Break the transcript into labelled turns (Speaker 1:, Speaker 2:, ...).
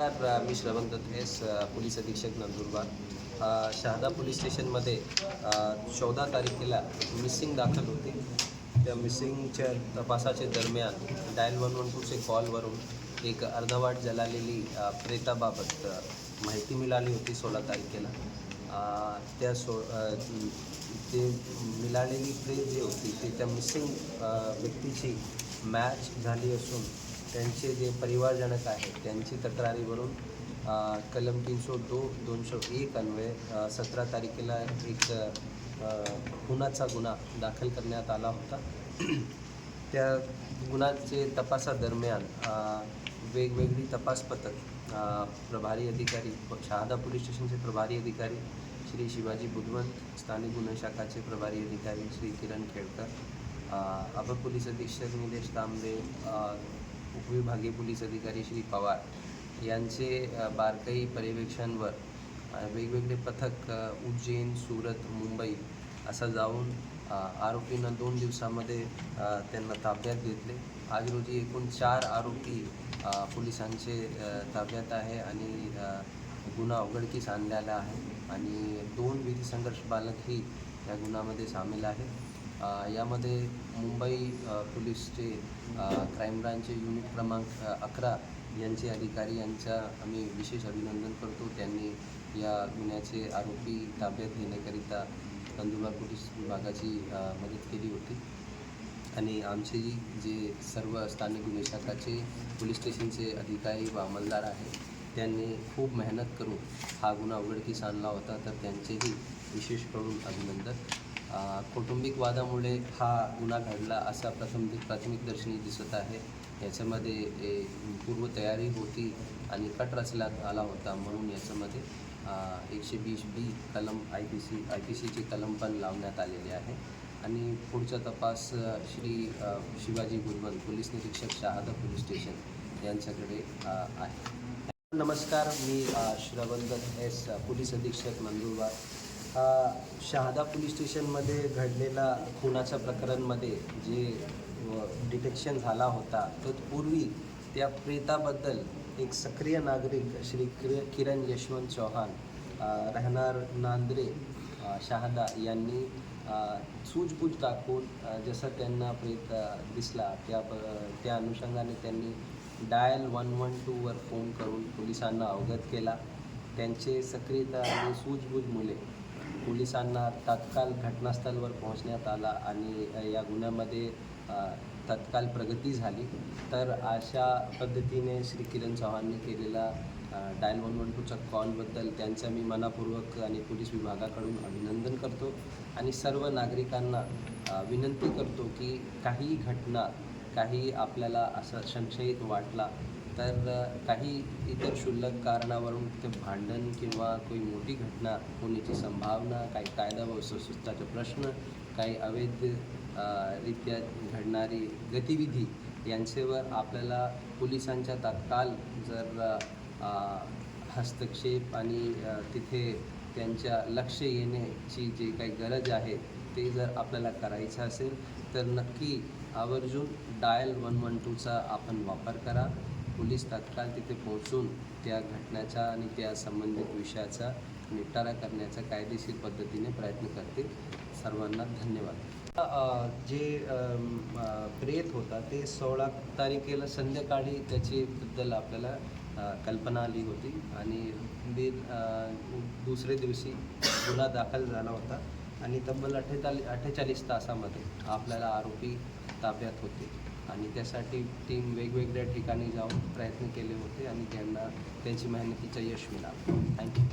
Speaker 1: नमस्कार मी श्रवण Datta S police अधीक्षक नंदुरबार. शहादा पोलीस स्टेशनमध्ये चौदा तारखेला मिसिंग दाखल होती. त्या मिसिंगच्या तपासाच्या दरम्यान डायल वन वन टूचे कॉलवरून एक अर्धवाट जलालेली प्रेताबाबत माहिती मिळाली होती सोळा तारखेला. त्या सो ते मिळालेली प्रेत जी होती ती त्या मिसिंग व्यक्तीची मॅच झाली असून त्यांचे जे परिवारजनक आहेत त्यांची तक्रारीवरून कलम तीनशे दो दोनशे एक अन्वये सतरा तारखेला एक खुनाचा गुन्हा दाखल करण्यात आला होता. त्या गुन्ह्याचे तपासादरम्यान वेगवेगळी तपास पथक प्रभारी अधिकारी शहादा पोलीस स्टेशनचे प्रभारी अधिकारी श्री शिवाजी बुधवंत स्थानिक गुन्हे शाखाचे प्रभारी अधिकारी श्री किरण खेडकर अपर पोलीस अधीक्षक निलेश तांबे उपविभागीय पोलीस अधिकारी श्री पवार यांचे बारकाई पर्यवेक्षणवर वेगवेगळे पथक उज्जैन सुरत मुंबई असं जाऊन आरोपींना दोन दिवसामध्ये त्यांना ताब्यात घेतले. आज रोजी एकूण चार आरोपी पोलिसांचे ताब्यात आहे आणि गुन्हा उघडकीस आणलेला आहे आणि दोन विधी संघर्ष बालकही या गुन्ह्यामध्ये सामील आहेत यामध्ये मुंबई पोलीसचे क्राईम ब्रांचचे युनिट क्रमांक अकरा यांचे अधिकारी यांचा आम्ही विशेष अभिनंदन करतो. त्यांनी या गुन्ह्याचे आरोपी ताब्यात घेण्याकरिता नंदुरबार पोलीस विभागाची मदत केली होती. आणि आमचे जी जे सर्व स्थानिक गुन्हे शाखाचे पोलीस स्टेशनचे अधिकारी व अंमलदार आहेत त्यांनी खूप मेहनत करून हा गुन्हा उघडकीस आणला होता. तर त्यांचेही विशेष करून अभिनंदन. कौटुंबिक वादामुळे हा गुन्हा घडला असा प्रथम प्राथमिक दर्शनी दिसत आहे. याच्यामध्ये पूर्वतयारी होती आणि कट रचण्यात आला होता म्हणून याच्यामध्ये एकशे वीस बी कलम I P C I P सीचे कलम पण लावण्यात आलेले आहे. आणि पुढचा तपास श्री शिवाजी गुरवन पोलीस निरीक्षक शहादा पोलीस स्टेशन यांच्याकडे आहे. नमस्कार मी श्रवंदन एस पोलीस अधीक्षक नंदुरबार. शहादा पोलीस स्टेशनमध्ये घडलेला खुनाच्या प्रकरणमध्ये जे डिटेक्शन झाला होता तत्पूर्वी त्या प्रेताबद्दल एक सक्रिय नागरिक श्री किर किरण यशवंत चौहान अ, राहणार नांद्रे शहादा यांनी अ, सूझबूझ दाखवून जसं त्यांना प्रेत दिसला त्या त्या अनुषंगाने त्यांनी डायल वन वन टूवर फोन करून पोलिसांना अवगत केला. त्यांचे सक्रियता आणि सूझबूझमुळे पोलिसांना तात्काळ घटनास्थळावर पोहोचण्यात आला आणि या गुन्ह्यामध्ये तत्काल तत्काळ प्रगती झाली. तर अशा पद्धतीने श्री किरण चव्हाणने केलेला डायल वन वन टूच्या कॉलबद्दल त्यांचं मी मनापूर्वक आणि पोलीस विभागाकडून अभिनंदन करतो आणि सर्व नागरिकांना विनंती करतो की काही घटना काही आपल्याला असं संशयित वाटला तर काही इतर क्षुल्लक कारणावरून ते भांडण किंवा कोई मोठी घटना होण्याची संभावना काही कायदा व सुव्यवस्थेचे प्रश्न काही अवैध रित्या घडणारी गतिविधी यांच्यावर आपल्याला पोलिसांच्या तात्काळ जर हस्तक्षेप आणि तिथे त्यांच्या लक्ष येण्याची जी काही गरज आहे ते जर आपल्याला करायचं असेल तर नक्की आवर्जून डायल वन वन टूचा आपण वापर करा. पोलीस तात्काळ तिथे पोहोचून त्या घटनेचा आणि त्या संबंधित विषयाचा निपटारा करण्याचा कायदेशीर पद्धतीने प्रयत्न करतील. सर्वांना धन्यवाद. जे प्रेत होता ते सोळा तारखेला संध्याकाळी त्याचीबद्दल आपल्याला कल्पना आली होती आणि दिन दुसरे दिवशी गुन्हा दाखल झाला होता आणि तब्बल अठ्ठेचाळीस अठ्ठेचाळीस तासामध्ये आपल्याला आरोपी ताब्यात होते. आणि त्यासाठी टीम वेगवेगळ्या ठिकाणी जाऊन प्रयत्न केले होते आणि त्यांना त्यांची मेहनतीचं यश मिळालं. थँक्यू